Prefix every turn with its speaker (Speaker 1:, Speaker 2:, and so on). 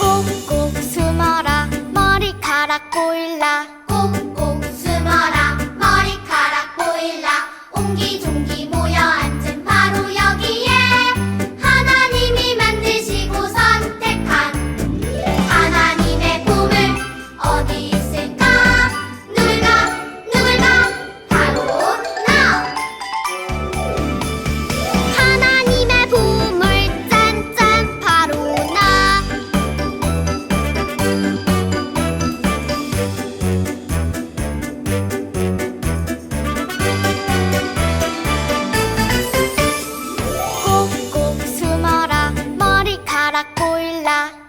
Speaker 1: 꼭꼭 숨어라 머리카락 보일라. 꼭꼭 숨어라 머리카락 보일라. 옹기 la